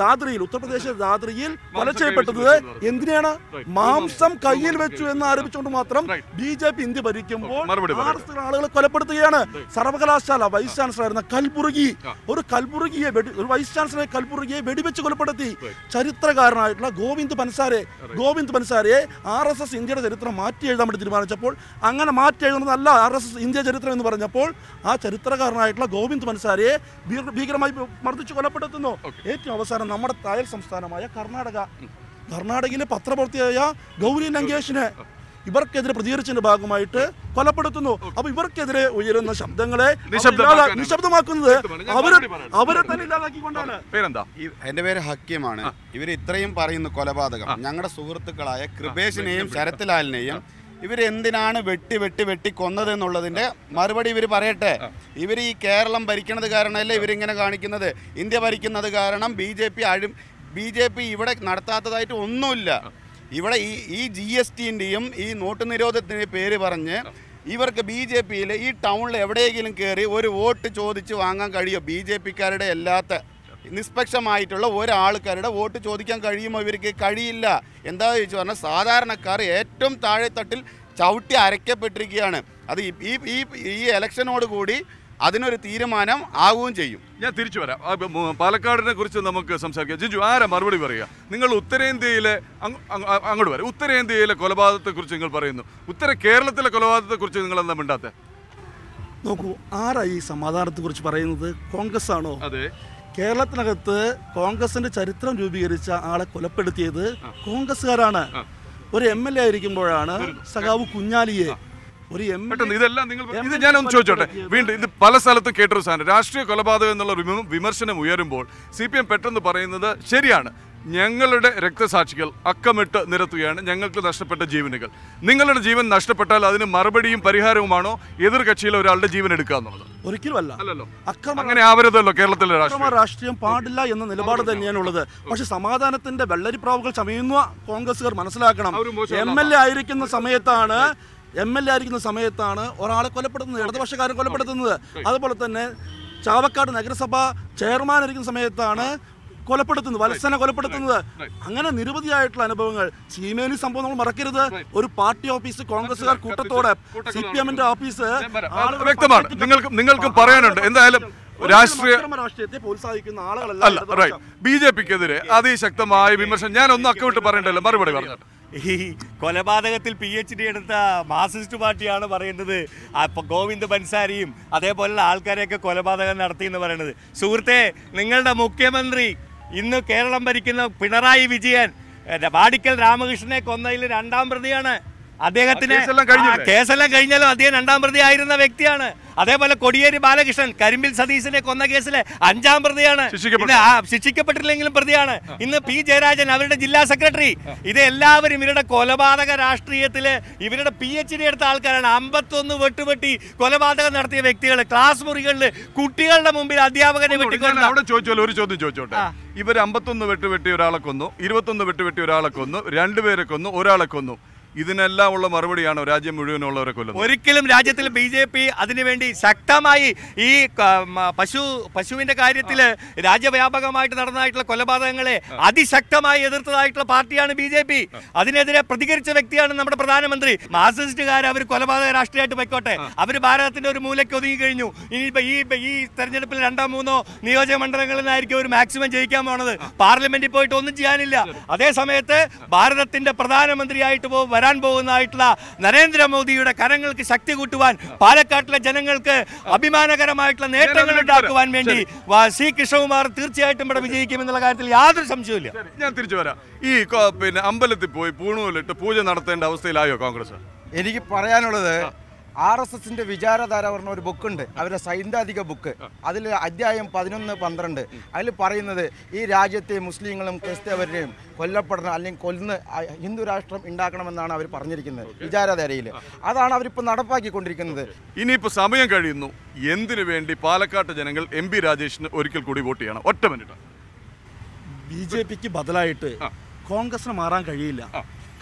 ദാദ്രിയിൽ ഉത്തർപ്രദേശിലെ ദാദ്രിയിൽ കൊല ചെയ്യപ്പെട്ടത് എന്തിനാണ്? മാംസം കയ്യിൽ വെച്ചു എന്ന് ആരോപിച്ചുകൊണ്ട് മാത്രം ബി ജെ പി ഇന്ത്യ ഭരിക്കുമ്പോൾ ആളുകളെ കൊലപ്പെടുത്തുകയാണ്. സർവകലാശാല വൈസ് ചാൻസലർ ആയിരുന്ന കൽബുർഗി ഒരു കൽബുർഗിയെ ഒരു വൈസ് ചാൻസലറെ കൽബുർഗിയെ വെടിവെച്ച് കൊലപ്പെടുത്തി. ചരിത്രകാരനായിട്ടുള്ള Govind Pansare Govind Pansare R S S ഇന്ത്യയുടെ ചരിത്രം മാറ്റി എഴുതാൻ വേണ്ടി തീരുമാനിച്ചപ്പോൾ അങ്ങനെ മാറ്റി എഴുതുന്നതല്ല ആർ എസ് എസ് ഇന്ത്യ ചരിത്രം എന്ന് പറഞ്ഞപ്പോൾ ആ ചരിത്രകാരനായിട്ടുള്ള ഗോവിന്ദ് പൻസാരയെ ഭീകരമായി മർദ്ദിച്ച് കൊലപ്പെടുത്തുന്നു. ഏറ്റവും അവസാനം നമ്മുടെ തയൽ സംസ്ഥാനമായ കർണാടക. കർണാടകയിലെ പത്രപ്രവർത്തിയായ ഗൗരി ലങ്കേഷിനെ ഇവർക്കെതിരെ പ്രതികരിച്ചതിന്റെ ഭാഗമായിട്ട് കൊലപ്പെടുത്തുന്നു. അപ്പൊ ഇവർക്കെതിരെ ഉയരുന്ന ശബ്ദങ്ങളെ നിശബ്ദമാക്കുന്നത് അവർ. അവരെ തന്നെ ഇല്ലാതാക്കിക്കൊണ്ടാണ്. പേരെന്താ? ഈ- പേര് ഹക്കിയമാണ് ഇവർ ഇത്രയും പറയുന്ന കൊലപാതകം ഞങ്ങളുടെ സുഹൃത്തുക്കളായ കൃപേഷിനെയും ശരത്ലാലിനെയും ഇവർ എന്തിനാണ് വെട്ടി വെട്ടി വെട്ടി കൊന്നത് എന്നുള്ളതിന്റെ മറുപടി ഇവർ പറയട്ടെ. ഇവർ ഈ കേരളം ഭരിക്കണത് കാരണമല്ല ഇവരിങ്ങനെ കാണിക്കുന്നത്? ഇന്ത്യ ഭരിക്കുന്നത് കാരണം ബി ജെ പി അഴി ബി ജെ പി ഇവിടെ നടത്താത്തതായിട്ട് ഒന്നുമില്ല. ഇവിടെ ഈ ഈ ജി എസ് ടിന്റെയും ഈ നോട്ട് നിരോധത്തിന്റെ പേര് പറഞ്ഞ് ഇവർക്ക് ബി ജെ പിയിൽ ഈ ടൗണിൽ എവിടെയെങ്കിലും കയറി ഒരു വോട്ട് ചോദിച്ച് വാങ്ങാൻ കഴിയുമോ ബി ജെ പിക്കാരുടെ അല്ലാത്ത നിഷ്പക്ഷമായിട്ടുള്ള ഒരാൾക്കാരുടെ വോട്ട് ചോദിക്കാൻ കഴിയുമോ ഇവർക്ക്? കഴിയില്ല. എന്താ ചോദിച്ചു പറഞ്ഞാൽ സാധാരണക്കാർ ഏറ്റവും താഴെത്തട്ടിൽ ചവിട്ടി അരയ്ക്കപ്പെട്ടിരിക്കുകയാണ്. അത് ഈ- ഈ ഈ ഈ ഇലക്ഷനോട് കൂടി അതിനൊരു തീരുമാനം ആവുകയും ചെയ്യും. ഞാൻ തിരിച്ചു വരാം. പാലക്കാടിനെ കുറിച്ച് നമുക്ക് സംസാരിക്കാം. ജിജു ആരാ മറുപടി പറയുക? നിങ്ങൾ ഉത്തരേന്ത്യയിലെ അങ്ങോട്ട് വരാം. ഉത്തരേന്ത്യയിലെ കൊലപാതകത്തെ കുറിച്ച് നിങ്ങൾ പറയുന്നു. ഉത്തര കേരളത്തിലെ കൊലപാതകത്തെ കുറിച്ച് നിങ്ങൾ എന്താ മിണ്ടാത്തെ? നോക്കൂ ആരാ ഈ സമാധാനത്തെക്കുറിച്ച് പറയുന്നത്? കോൺഗ്രസ് ആണോ അതെ. കേരളത്തിനകത്ത് കോൺഗ്രസിന്റെ ചരിത്രം രൂപീകരിച്ച ആളെ കൊലപ്പെടുത്തിയത് കോൺഗ്രസ്സുകാരാണ്. ഒരു എം എൽ എ ആയിരിക്കുമ്പോഴാണ് സഖാവ് കുഞ്ഞാലിയെ ഒരു എം ഇതെല്ലാം നിങ്ങൾ ഇത് ഒന്ന് ചോദിച്ചോട്ടെ? വീണ്ടും ഇത് പല സ്ഥലത്തും കേട്ടൊരു സാധനം. രാഷ്ട്രീയ കൊലപാതകം എന്നുള്ള വിമർശനം ഉയരുമ്പോൾ സി പി എം പെട്ടെന്ന് പറയുന്നത് ശരിയാണ്. ഞങ്ങളുടെ രക്തസാക്ഷികൾ അക്കമിട്ട് നിരത്തുകയാണ് ഞങ്ങൾക്ക് നഷ്ടപ്പെട്ട ജീവനുകൾ. നിങ്ങളുടെ ജീവൻ നഷ്ടപ്പെട്ടാൽ അതിന് മറുപടിയും പരിഹാരവുമാണോ എതിർ കക്ഷിയിലെ ഒരാളുടെ ജീവൻ എടുക്കുക എന്നുള്ളത്? ഒരിക്കലുമല്ല. അല്ലല്ലോ. അങ്ങനെ ആവരുതല്ലോ കേരളത്തിലെ രാഷ്ട്രീയം. രാഷ്ട്രീയം പാടില്ല എന്ന നിലപാട് തന്നെയാണ് ഉള്ളത് പക്ഷെ സമാധാനത്തിന്റെ വെള്ളരിപ്രാവുകൾ ചമയുന്ന കോൺഗ്രസ്സുകാർ മനസ്സിലാക്കണം. എം എൽ എ ആയിരിക്കുന്ന സമയത്താണ് എം എൽ എ ആയിരിക്കുന്ന സമയത്താണ് ഒരാളെ കൊലപ്പെടുത്തുന്നത് ഇടതുപക്ഷക്കാരെ കൊലപ്പെടുത്തുന്നത്. അതുപോലെ തന്നെ ചാവക്കാട് നഗരസഭ ചെയർമാൻ ഇരിക്കുന്ന സമയത്താണ് കൊലപ്പെടുത്തുന്നത് വത്സനെ കൊലപ്പെടുത്തുന്നത്. അങ്ങനെ നിരവധിയായിട്ടുള്ള അനുഭവങ്ങൾ. ചീമേനി സംഭവം നമ്മൾ മറക്കരുത്. ഒരു പാർട്ടി ഓഫീസ് കോൺഗ്രസുകാർ കൂട്ടത്തോടെ സി പി എമ്മിന്റെ ഓഫീസ് വ്യക്തമാണ്. നിങ്ങൾക്ക് നിങ്ങൾക്ക് പറയാനുണ്ട്. എന്തായാലും രാഷ്ട്രീയ രാഷ്ട്രീയത്തെ പ്രോത്സാഹിക്കുന്ന ആളുകളല്ല ബി ജെ പിക്കെതിരെ അതിശക്തമായ വിമർശനം. ഞാൻ ഒന്നും അക്കമിട്ട് പറയണ്ടല്ലോ? മറുപടി പറഞ്ഞു? ഈ കൊലപാതകത്തിൽ പി എച്ച് ഡി എടുത്ത മാർസിസ്റ്റ് പാർട്ടിയാണ് പറയുന്നത്. അപ്പൊ ഗോവിന്ദ് ബൻസാരിയും അതേപോലുള്ള ആൾക്കാരെയൊക്കെ കൊലപാതകം നടത്തി എന്ന് പറയുന്നത്. സുഹൃത്തെ നിങ്ങളുടെ മുഖ്യമന്ത്രി ഇന്ന് കേരളം ഭരിക്കുന്ന പിണറായി വിജയൻ വാടിക്കൽ രാമകൃഷ്ണനെ കൊന്നതിൽ രണ്ടാം പ്രതിയാണ്. അദ്ദേഹത്തിന് കേസെല്ലാം കഴിഞ്ഞാലും അദ്ദേഹം രണ്ടാം പ്രതി ആയിരുന്ന വ്യക്തിയാണ്. അതേപോലെ കൊടിയേരി ബാലകൃഷ്ണൻ കരിമ്പിൽ സതീശനെ കൊന്ന കേസിലെ അഞ്ചാം പ്രതിയാണ്. ശിക്ഷിക്കപ്പെട്ടു. ശിക്ഷിക്കപ്പെട്ടില്ലെങ്കിലും പ്രതിയാണ്. ഇന്ന് പി ജയരാജൻ അവരുടെ ജില്ലാ സെക്രട്ടറി. ഇത് എല്ലാവരും ഇവരുടെ കൊലപാതക രാഷ്ട്രീയത്തിൽ ഇവരുടെ പി എച്ച് ഡി എടുത്ത ആൾക്കാരാണ്. അമ്പത്തൊന്ന് വെട്ടുവെട്ടി കൊലപാതകം നടത്തിയ വ്യക്തികൾ ക്ലാസ് മുറികളിൽ കുട്ടികളുടെ മുമ്പിൽ അധ്യാപകനെ അവിടെ ചോദിച്ചോളൂ ഒരു ചോദ്യം ചോദിച്ചോട്ടെ. ഇവർ അമ്പത്തൊന്ന് വെട്ടുവെട്ടി ഒരാളെ കൊന്നു ഇരുപത്തൊന്ന് വെട്ടുവെട്ടി ഒരാളെ കൊന്നു രണ്ടുപേരെ കൊന്നു ഒരാളെ കൊന്നു. ഇതിനെല്ലാം ഉള്ള മറുപടിയാണ് രാജ്യം മുഴുവനുള്ളവരെ കൊല്ലുന്നത്. ഒരിക്കലും രാജ്യത്തിൽ ബി ജെ പി അതിനുവേണ്ടി ശക്തമായി ഈ പശു പശുവിന്റെ കാര്യത്തിൽ രാജ്യവ്യാപകമായിട്ട് നടന്നതായിട്ടുള്ള കൊലപാതകങ്ങളെ അതിശക്തമായി എതിർത്തതായിട്ടുള്ള പാർട്ടിയാണ് ബി ജെ പി. അതിനെതിരെ പ്രതികരിച്ച വ്യക്തിയാണ് നമ്മുടെ പ്രധാനമന്ത്രി. മാർസിസ്റ്റുകാർ അവർ കൊലപാതക രാഷ്ട്രീയമായിട്ട് പൊയ്ക്കോട്ടെ. അവർ ഭാരതത്തിന്റെ ഒരു മൂലയ്ക്ക് ഒതുങ്ങി കഴിഞ്ഞു ഇനിയിപ്പോ ഈ ഈ തെരഞ്ഞെടുപ്പിൽ രണ്ടോ മൂന്നോ നിയോജക മണ്ഡലങ്ങളിൽ നിന്നായിരിക്കും ഒരു മാക്സിമം ജയിക്കാൻ പോണത്. പാർലമെന്റിൽ പോയിട്ട് ഒന്നും ചെയ്യാനില്ല. അതേ സമയത്ത് ഭാരതത്തിന്റെ പ്രധാനമന്ത്രിയായിട്ട് പോകും വരാൻ പോകുന്നതായിട്ടുള്ള നരേന്ദ്രമോദിയുടെ കരങ്ങൾക്ക് ശക്തി കൂട്ടുവാൻ പാലക്കാട്ടിലെ ജനങ്ങൾക്ക് അഭിമാനകരമായിട്ടുള്ള നേട്ടങ്ങൾ ഉണ്ടാക്കുവാൻ വേണ്ടി സി കൃഷ്ണകുമാർ തീർച്ചയായിട്ടും ഇവിടെ വിജയിക്കും എന്നുള്ള കാര്യത്തിൽ യാതൊരു സംശയവുമില്ല. ഇല്ല ഞാൻ തിരിച്ചു വരാം. ഈ പിന്നെ അമ്പലത്തിൽ പോയി പൂണൂലിട്ട് പൂജ നടത്തേണ്ട അവസ്ഥയിലായോ കോൺഗ്രസ്? എനിക്ക് പറയാനുള്ളത് ആർ എസ് എസിന്റെ വിചാരധാര പറഞ്ഞ ഒരു ബുക്കുണ്ട്. അവരുടെ സൈദ്ധാന്തിക ബുക്ക്. അതിൽ അധ്യായം പതിനൊന്ന് പന്ത്രണ്ട്. അതിൽ പറയുന്നത് ഈ രാജ്യത്തെ മുസ്ലിങ്ങളും ക്രിസ്ത്യവരെയും കൊല്ലപ്പെടണം അല്ലെങ്കിൽ കൊല്ലുന്ന ഹിന്ദു രാഷ്ട്രം ഉണ്ടാക്കണമെന്നാണ് അവർ പറഞ്ഞിരിക്കുന്നത് വിചാരധാരയിൽ. അതാണ് അവരിപ്പോൾ നടപ്പാക്കിക്കൊണ്ടിരിക്കുന്നത്. ഇനിയിപ്പോൾ സമയം കഴിയുന്നു. എന്തിനു വേണ്ടി പാലക്കാട്ട് ജനങ്ങൾ എം പി രാജേഷിന് ഒരിക്കൽ കൂടി വോട്ട് ചെയ്യണം? ഒറ്റ മിനിറ്റ്. ബി ജെ പിക്ക് ബദലായിട്ട് കോൺഗ്രസിന് മാറാൻ കഴിയില്ല.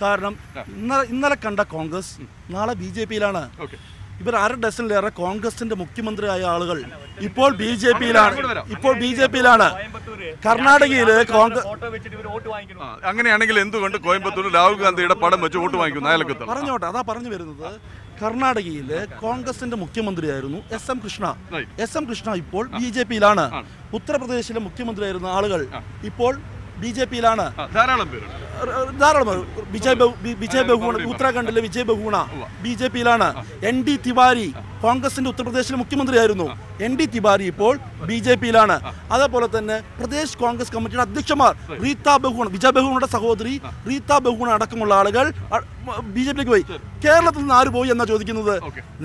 കാരണം ഇന്നലെ ഇന്നലെ കണ്ട കോൺഗ്രസ് നാളെ ബി ജെ പിയിലാണ്. ഇവർ അര ഡസനിലേറെ കോൺഗ്രസിന്റെ മുഖ്യമന്ത്രിയായ ആളുകൾ? ഇപ്പോൾ ബി ജെ പിയിലാണ്. ഇപ്പോൾ ബി ജെ പിയിലാണ്. കർണാടകയിൽ കോൺഗ്രസ് ഫോട്ടോ വെച്ചിട്ട് ഇവർ വോട്ട് വാങ്ങിക്കണം അങ്ങനെയാണെങ്കിൽ എന്തുകൊണ്ട് കോയമ്പത്തൂർ രാഹുൽ ഗാന്ധിയുടെ പടം വെച്ച് വോട്ട് വാങ്ങിക്കുന്നു? അയലക്കത്ത് പറഞ്ഞോട്ടെ അതാ പറഞ്ഞു വരുന്നത്. കർണാടകയിൽ കോൺഗ്രസിന്റെ മുഖ്യമന്ത്രിയായിരുന്നു S M Krishna. S M Krishna ഇപ്പോൾ ബി ജെ പിയിലാണ്. ഉത്തർപ്രദേശിലെ മുഖ്യമന്ത്രിയായിരുന്ന ആളുകൾ ഇപ്പോൾ ബി ജെ പിയിലാണ്. ധാരാളം പേരുണ്ട്. ധാരാളം വിജയ് ബഹു- ബി- വിജയ് ബഹുഗുണ ഉത്തരാഖണ്ഡിലെ വിജയ് ബഹുഗുണ ബി ജെ പിയിലാണ്. എൻ ഡി തിവാരി കോൺഗ്രസിന്റെ ഉത്തർപ്രദേശിലെ മുഖ്യമന്ത്രിയായിരുന്നു എൻ ഡി തിവാരി ഇപ്പോൾ ബി ജെ പിയിലാണ്. അതേപോലെ തന്നെ പ്രദേശ് കോൺഗ്രസ് കമ്മിറ്റിയുടെ അധ്യക്ഷമാർ റീത്ത ബഹുഗുൺ വിജയ ബഹുഗുണയുടെ സഹോദരി റീത്ത ബഹുഗുണ അടക്കമുള്ള ആളുകൾ ബി ജെ പിയിലേക്ക് പോയി. കേരളത്തിൽ നിന്ന് ആര് പോയി എന്നാ ചോദിക്കുന്നത്.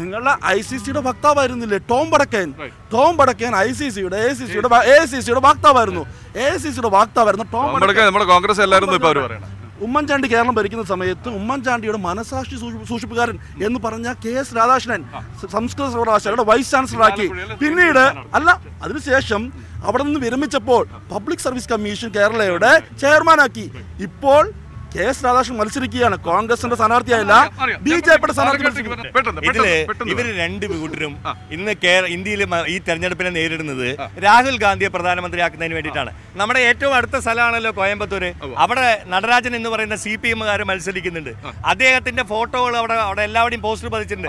നിങ്ങളുടെ ഐ സി സിയുടെ വക്താവായിരുന്നില്ലേ? Tom Vadakkan. Tom Vadakkan I C സിയുടെ എ സി സിയുടെ എ സി സിയുടെ വക്താവായിരുന്നു. എ സി സിയുടെ വക്താവായിരുന്നു ടോം നമ്മുടെ കോൺഗ്രസ് എല്ലാവരും ഉമ്മൻചാണ്ടി കേരളം ഭരിക്കുന്ന സമയത്ത് ഉമ്മൻചാണ്ടിയുടെ മനസാക്ഷി സൂക്ഷിപ്പുകാരൻ എന്ന് പറഞ്ഞ കെ എസ് രാധാകൃഷ്ണൻ സംസ്കൃത സർവകലാശാലയുടെ വൈസ് ചാൻസലറാക്കി. പിന്നീട് അല്ല അതിനുശേഷം അവിടെ നിന്ന് വിരമിച്ചപ്പോൾ പബ്ലിക് സർവീസ് കമ്മീഷൻ കേരളയുടെ ചെയർമാനാക്കി. ഇപ്പോൾ കെ എസ് രാധാകൃഷ്ണൻ മത്സരിക്കുകയാണ്. കോൺഗ്രസിന്റെ സ്ഥാനാർത്ഥിയായില്ല. ബി ജെ പിയുടെ സ്ഥാനാർത്ഥി ഇതിൽ ഇവർ രണ്ട് കൂട്ടരും ഇന്ന് ഇന്ത്യയിൽ ഈ തെരഞ്ഞെടുപ്പിനെ നേരിടുന്നത് രാഹുൽ ഗാന്ധിയെ പ്രധാനമന്ത്രിയാക്കുന്നതിന് വേണ്ടിയിട്ടാണ്. നമ്മുടെ ഏറ്റവും അടുത്ത സ്ഥലമാണല്ലോ കോയമ്പത്തൂര്. അവിടെ നടരാജൻ എന്ന് പറയുന്ന സി പി എമ്മുകാർ മത്സരിക്കുന്നുണ്ട്. അദ്ദേഹത്തിന്റെ ഫോട്ടോകൾ അവിടെ അവിടെ എല്ലാവരുടെയും പോസ്റ്റർ പതിച്ചിട്ടുണ്ട്.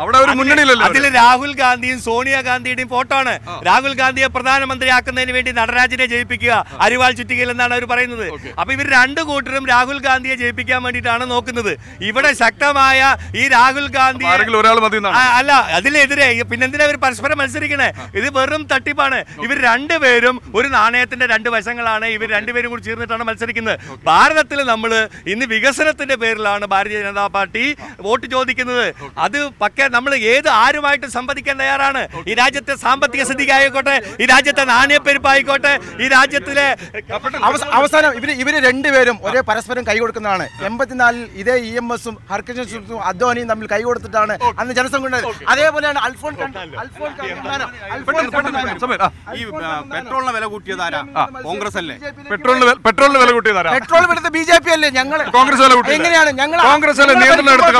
അതിൽ രാഹുൽ ഗാന്ധിയും സോണിയ ഗാന്ധിയുടെയും ഫോട്ടോ ആണ്. രാഹുൽ ഗാന്ധിയെ പ്രധാനമന്ത്രിയാക്കുന്നതിന് വേണ്ടി നടരാജനെ ജയിപ്പിക്കുക അരിവാൾ ചുറ്റികയിൽ എന്നാണ് അവർ പറയുന്നത്. അപ്പൊ ഇവർ രണ്ട് കൂട്ടരും രാഹുൽ ഗാന്ധിയെ ജയിപ്പിക്കാൻ വേണ്ടിയിട്ടാണ് നോക്കുന്നത്. ഇവിടെ ശക്തമായ ഈ രാഹുൽ ഗാന്ധി ഒരാൾ മതി അല്ല അതിലെതിരെ പിന്നെന്തിനാ ഇവർ പരസ്പരം മത്സരിക്കണേ? ഇത് വെറും തട്ടിപ്പാണ്. ഇവർ രണ്ടുപേരും ഒരു നാണയത്തിന്റെ രണ്ട് വശങ്ങളാണ് ഇവർ രണ്ടുപേരും കൂടി ചേർന്നിട്ടാണ് മത്സരിക്കുന്നത്. ഭാരതത്തിൽ നമ്മൾ ഇന്ന് വികസനത്തിന്റെ പേരിലാണ് ഭാരതീയ ജനതാ പാർട്ടി വോട്ട് ചോദിക്കുന്നത്. അത് പക്കെ നമ്മൾ ഏത് ആരുമായിട്ട് സംവദിക്കാൻ തയ്യാറാണ്? ഈ രാജ്യത്തെ സാമ്പത്തിക സ്ഥിതിക്ക് ആയിക്കോട്ടെ ഈ രാജ്യത്തെ നാണയപ്പെരുപ്പ് ആയിക്കോട്ടെ ഈ രാജ്യത്തിലെ അവസാനം ഇവർ ഇവർ രണ്ടുപേരും ഒരേ പരസ്പരം കൈ കൊടുക്കുന്നതാണ്. എൺപത്തിനാലിൽ ഇതേ ഇ എം എസും ഹർക്കജൻ സിംഗും അദ്വാനിയും തമ്മിൽ കൈ കൊടുത്തിട്ടാണ് അന്ന് ജനസംഘം ഉണ്ടായത് അതേപോലെയാണ് അൽഫോൺ അൽഫോൺ ഈ പെട്രോളിന് വില കൂട്ടിയത് കോൺഗ്രസ് അല്ലേ? പെട്രോളിന് പെട്രോളിന് വില കൂട്ടിയതാരാ? പെട്രോൾ എടുത്ത ബി ജെ പി അല്ലേ? ഞങ്ങൾ കോൺഗ്രസ് വില കൂട്ടി എങ്ങനെയാണ്? ഞങ്ങൾ കോൺഗ്രസ് അല്ലേ നിയന്ത്രണം എടുത്ത്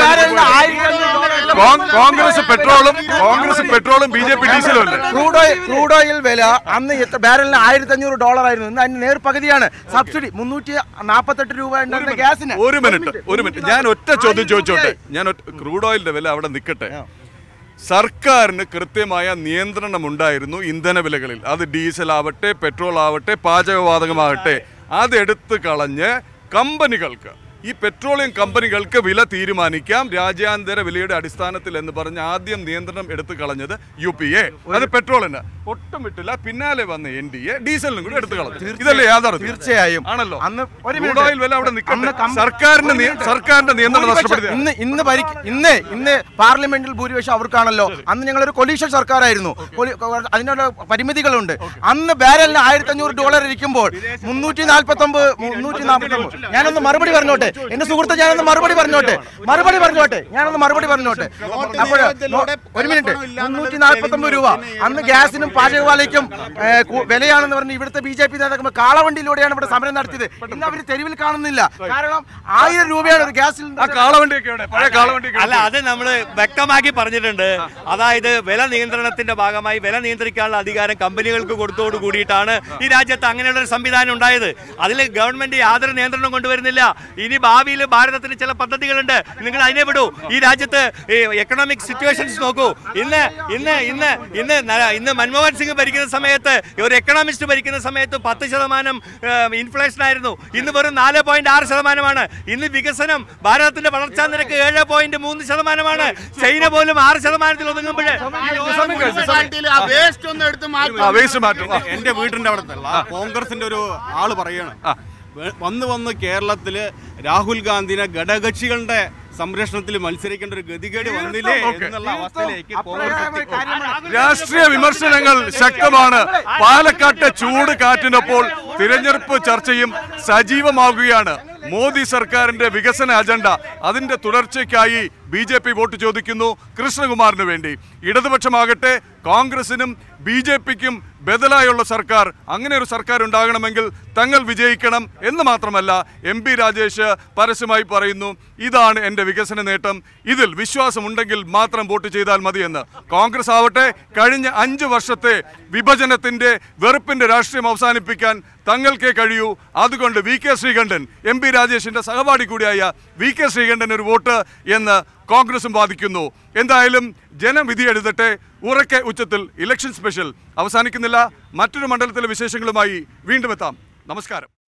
കോൺഗ്രസ് പെട്രോളും കോൺഗ്രസ് പെട്രോളും ബി ജെ പി ഡീസലും അല്ലേ? ക്രൂഡ് ഓയിൽ ക്രൂഡ് ഓയിൽ വില അന്ന് ബാരലിന് ആയിരത്തി അഞ്ഞൂറ് ഡോളർ ആയിരുന്നു ഇന്ന് അതിന് നേർ പകുതിയാണ്. സബ്സിഡി മുന്നൂറ്റി നാൽപ്പത്തെട്ട് രൂപ ഉണ്ടായിരുന്ന ഗ്യാസിന്. ഒരു മിനിറ്റ് ഒരു മിനിറ്റ്. ഞാൻ ഒറ്റ ചോദ്യം ചോദിച്ചോട്ടെ? ഞാൻ ക്രൂഡ് ഓയിലിന്റെ വില അവിടെ നിൽക്കട്ടെ. സർക്കാരിന് കൃത്യമായ നിയന്ത്രണം ഉണ്ടായിരുന്നു ഇന്ധന വിലകളിൽ. അത് ഡീസൽ ആവട്ടെ പെട്രോൾ ആവട്ടെ പാചകവാതകമാകട്ടെ അതെടുത്ത് കളഞ്ഞ് കമ്പനികൾക്ക് ഈ പെട്രോളിയം കമ്പനികൾക്ക് വില തീരുമാനിക്കാം. രാജ്യാന്തര വിലയുടെ അടിസ്ഥാനത്തിൽ എന്ന് പറഞ്ഞ് ആദ്യം നിയന്ത്രണം എടുത്തു കളഞ്ഞത് യു പി എ. അത് പെട്രോളിന് ഒട്ടും വിട്ടില്ല. പിന്നാലെ വന്ന എൻ ഡി എ ഡീസലിനും കൂടി എടുത്തു കളഞ്ഞു. ഇതല്ലേ യാഥാർത്ഥ്യം. തീർച്ചയായും. ആണല്ലോ. അന്ന് ക്രൂഡ് ഓയിൽ വില അവിടെ സർക്കാരിന്റെ സർക്കാരിന്റെ നിയന്ത്രണം ഇന്ന് ഇന്ന് ഇന്ന് ഇന്ന് പാർലമെന്റിൽ ഭൂരിപക്ഷം അവർക്കാണല്ലോ. അന്ന് ഞങ്ങൾ ഒരു കൊലീഷൻ സർക്കാരായിരുന്നു അതിനുള്ള പരിമിതികളുണ്ട്. അന്ന് ബാരലിന് ആയിരത്തി അഞ്ഞൂറ് ഡോളർ ഇരിക്കുമ്പോൾ മുന്നൂറ്റി നാൽപ്പത്തി ഒമ്പത് മുന്നൂറ്റി നാൽപ്പത്തി ഒമ്പത് ഞാനൊന്ന് മറുപടി പറഞ്ഞോട്ടെ. എന്റെ സുഹൃത്ത് ഞാനൊന്ന് മറുപടി പറഞ്ഞോട്ടെ? മറുപടി പറഞ്ഞോട്ടെ? ഞാനൊന്ന് മറുപടി പറഞ്ഞോട്ടെ? അപ്പോൾ ഒരു മിനിറ്റ്. മുന്നൂറ്റി നാൽപ്പത്തി ഒമ്പത് രൂപ. അന്ന് ഗ്യാസിനും പാചകവാലയ്ക്കും വിലയാണെന്ന് പറഞ്ഞ് ഇവിടുത്തെ ബി ജെ പി നേതാക്കൾ കാളവണ്ടിയിലൂടെയാണ് ഇവിടെ സമരം നടത്തിയത്. ഇന്ന് അവർ തെരുവിൽ കാണുന്നില്ല. കാരണം ആയിരം രൂപയാണ് ഒരു ഗ്യാസിൽ അല്ല അത് നമ്മൾ വ്യക്തമാക്കി പറഞ്ഞിട്ടുണ്ട്. അതായത് വില നിയന്ത്രണത്തിന്റെ ഭാഗമായി വില നിയന്ത്രിക്കാനുള്ള അധികാരം കമ്പനികൾക്ക് കൊടുത്തോട് കൂടിയിട്ടാണ് ഈ രാജ്യത്ത് അങ്ങനെയുള്ള ഒരു സംവിധാനം ഉണ്ടായത്. അതിൽ ഗവൺമെന്റ് യാതൊരു നിയന്ത്രണം കൊണ്ടുവരുന്നില്ല. ഇനി ഭാവിയിൽ ഭാരതത്തിന് ചില പദ്ധതികളുണ്ട്. നിങ്ങൾ അതിനെ വിടൂ. ഈ രാജ്യത്ത് എക്കണോമിക് സിറ്റുവേഷൻസ് നോക്കൂ. ഇന്ന് ഇന്ന് ഇന്ന് ഇന്ന് ഇന്ന് മൻമോഹൻ സിംഗ് ഭരിക്കുന്ന സമയത്ത് ഒരു എക്കണോമിസ്റ്റ് ഭരിക്കുന്ന സമയത്ത് പത്ത് ശതമാനം ഇൻഫ്ലേഷൻ ആയിരുന്നു. ഇന്ന് വെറും നാല് പോയിന്റ് ആറ് ശതമാനമാണ്. ഇന്ന് വികസനം ഭാരതത്തിന്റെ വളർച്ചാ നിരക്ക് ഏഴ് പോയിന്റ് മൂന്ന് ശതമാനമാണ്. ചൈന പോലും ആറ് ശതമാനത്തിൽ ഒതുങ്ങുമ്പോൾ ആ വേസ്റ്റ് മാറ്റും. ആ. എന്റെ വീടിന്റെ അവിടെ കോൺഗ്രസിന്റെ ഒരു ആൾ പറയണം വന്ന് വന്ന് കേരളത്തിൽ രാഹുൽ ഗാന്ധിനെ ഘടകകക്ഷികളുടെ സംരക്ഷണത്തിൽ മത്സരിക്കേണ്ട ഒരു ഗതികേട് വന്നില്ലേ എന്നുള്ള അവസ്ഥയിലേക്ക് രാഷ്ട്രീയ വിമർശനങ്ങൾ ശക്തമാണ്. പാലക്കാട്ടെ ചൂട് കാറ്റിനൊപ്പോൾ തിരഞ്ഞെടുപ്പ് ചർച്ചയും സജീവമാകുകയാണ് മോദി സർക്കാരിന്റെ വികസന അജണ്ട അതിന്റെ തുടർച്ചയ്ക്കായി ബി ജെ പി വോട്ട് ചോദിക്കുന്നു കൃഷ്ണകുമാറിന് വേണ്ടി. ഇടതുപക്ഷമാകട്ടെ കോൺഗ്രസിനും ബി ജെ പിക്കും ബദലായുള്ള സർക്കാർ അങ്ങനെ ഒരു സർക്കാർ ഉണ്ടാകണമെങ്കിൽ തങ്ങൾ വിജയിക്കണം എന്ന് മാത്രമല്ല എം പി രാജേഷ് പരസ്യമായി പറയുന്നു ഇതാണ് എന്റെ വികസന നേട്ടം ഇതിൽ വിശ്വാസമുണ്ടെങ്കിൽ മാത്രം വോട്ട് ചെയ്താൽ മതിയെന്ന്. കോൺഗ്രസ് ആവട്ടെ കഴിഞ്ഞ അഞ്ച് വർഷത്തെ വിഭജനത്തിന്റെ വെറുപ്പിന്റെ രാഷ്ട്രീയം അവസാനിപ്പിക്കാൻ തങ്ങൾക്കേ കഴിയൂ. അതുകൊണ്ട് V K Sreekandan M P രാജേഷിന്റെ സഹപാഠി കൂടിയായ വി കെ ശ്രീകണ്ഠൻ ഒരു വോട്ട് എന്ന് കോൺഗ്രസും വാദിക്കുന്നു. എന്തായാലും ജനം വിധി എഴുതട്ടെ ഉറക്കെ ഉച്ചത്തിൽ ഇലക്ഷൻ സ്പെഷ്യൽ അവസാനിക്കുന്നില്ല. മറ്റൊരു മണ്ഡലത്തിലെ വിശേഷങ്ങളുമായി വീണ്ടും എത്താം. നമസ്കാരം.